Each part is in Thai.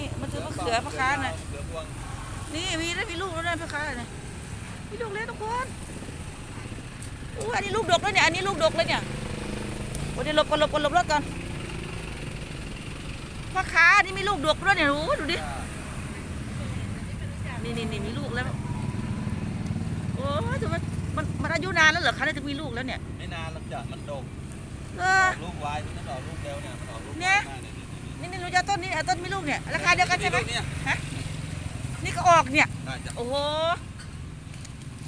นี่มันคือมะเขือมะค้าน่ะเหลือพวงนี่มีแล้วมีลูกแล้วนะมะค้าน่ะมีลูกแล้วทุกคนอู้อันนี้ลูกดกแล้วเนี่ยอันนี้ลูกดกแล้วเนี่ยโอ้เดี๋ยวหลบก่อนหลบก่อนหลบรถก่อนมะค้านี่มีลูกดกด้วยเนี่ยโอ้ดูดินี่นี่นี่มีลูกแล้วโอ้ยถือว่ามันมันอายุนานแล้วเหรอคะเนี่ยถึงมีลูกแล้วเนี่ยไม่นานหรอกจ้ะมันดกเออออกลูกวายมันออกลูกเร็วเนี่ยมันออกลูกเนี่ยมาก เอาต้นนี้เอาต้นมีลูกเนี่ยราคาเดียวกันใช่ไหมเนี่ยนี่ก็ออกเนี่ยได้จ้ะโอ้โห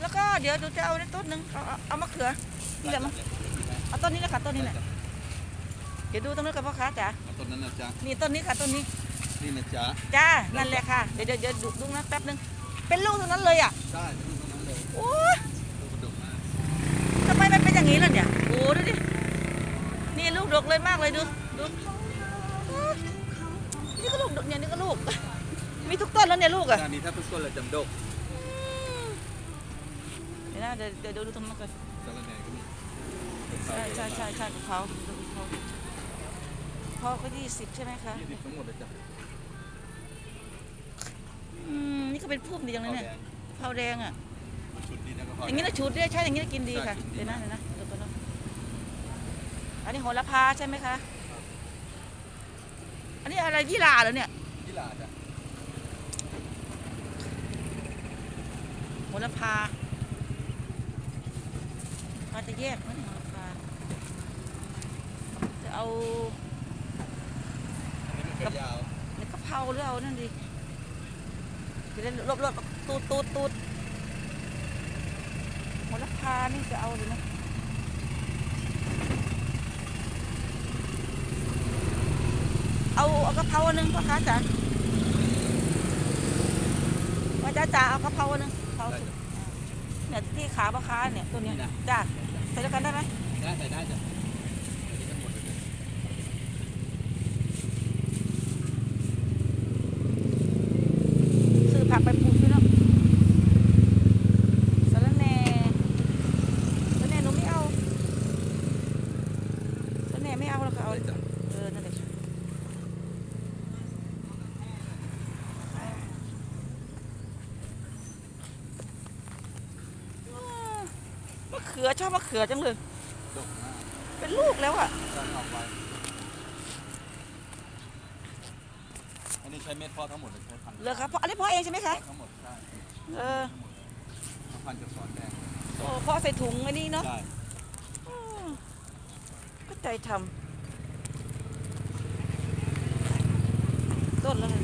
แล้วก็เดี๋ยวหนูจะเอาในต้นหนึ่งเอาเอาเอามะเขือนี่แหละมั้งเอาต้นนี้แหละค่ะต้นนี้แหละเดี๋ยวดูตรงนั้นกับพ่อค้าจ๋าเอาต้นนั้นนะจ๊ะนี่ต้นนี้ค่ะต้นนี้นี่นะจ๊ะจ้านั่นแหละค่ะเดี๋ยวเดี๋ยวเดี๋ยวดูดูนะแป๊บหนึงเป็นลูกตรงนั้นเลยอะได้ลูกตรงนั้นเลยโอ้ยลูกกระดกมาทำไมมันเป็นอย่างนี้ล่ะเนี่ยโอ้ดูดินี่ลูกดกเลยมากเลยดูดู นี่ก็ลูกดกเนี่ยนี่ก็ลูก มีทุกต้นแล้วเนี่ยลูกอะด้านนี้ถ้าทุกต้นเลยจำดกเดี๋ยวนะเดี๋ยวเดี๋ยวดูตรงนั้นก่อนสารแหน่ก็มีใช่ใช่ใช่ใช่ของเขาดูของเขาเขาก็ยี่สิบใช่ไหมคะยี่สิบทั้งหมดเลยจ้ะอืมนี่ก็เป็นพุ่มดีจังเลยข้าวเนี่ยแดงข้าวแดงอะชุดนี้นะก็พออย่างนี้นะชุดเนี่ยใช่อย่างนี้นะกินดีค่ะใช่กินดีเดี๋ยวนะเดี๋ยวนะเดี๋ยวก่อนนะอันนี้โหระพาใช่ไหมคะ อันนี้อะไรยี่หร่าเหรอเนี่ยยี่หร่าจ้ะโหระพาเราจะแยกไหมเนี่ยโหระพาจะเอาอันนี้มันก็ยาวในกะเพราหรือเอานั่นดีจะได้รวบๆตูดตูดตูดโหระพานี่จะเอาหรือนะ เอาเอากะเพราอันหนึ่งพ่อค้าจ๋าว่าจ้าจ๋าเอากะเพราอันหนึ่งกะเพราสุกเนี่ยที่ขาพ่อค้าเนี่ยตัวเนี้ยจ้าใส่ด้วยกันได้ไหมได้ใส่ได้จ้ะอันนี้ทั้งหมดเลยจ้ะซื้อผักไปปลูกพี่น้องสะระแหน่สะระแหน่หนูไม่เอาสะระแหน่ไม่เอาแล้วก็เอา ได้จ้ะ เออ นั่นแหละอืม มะเขือชอบมะเขือจังเลย ดกมากเป็นลูกแล้วอะการออกไวอันนี้ใช้เม็ดเพาะทั้งหมดเลยใช้พันธุ์เหรอครับเพราะอันนี้เพาะเองใช่ไหมคะ เพาะทั้งหมดใช่เออ ทั้งพันธุ์จะสอนแดงโอ้เพาะใส่ถุงไอ้นี่เนาะใช่อืมก็ใจทำต้นแล้วเลย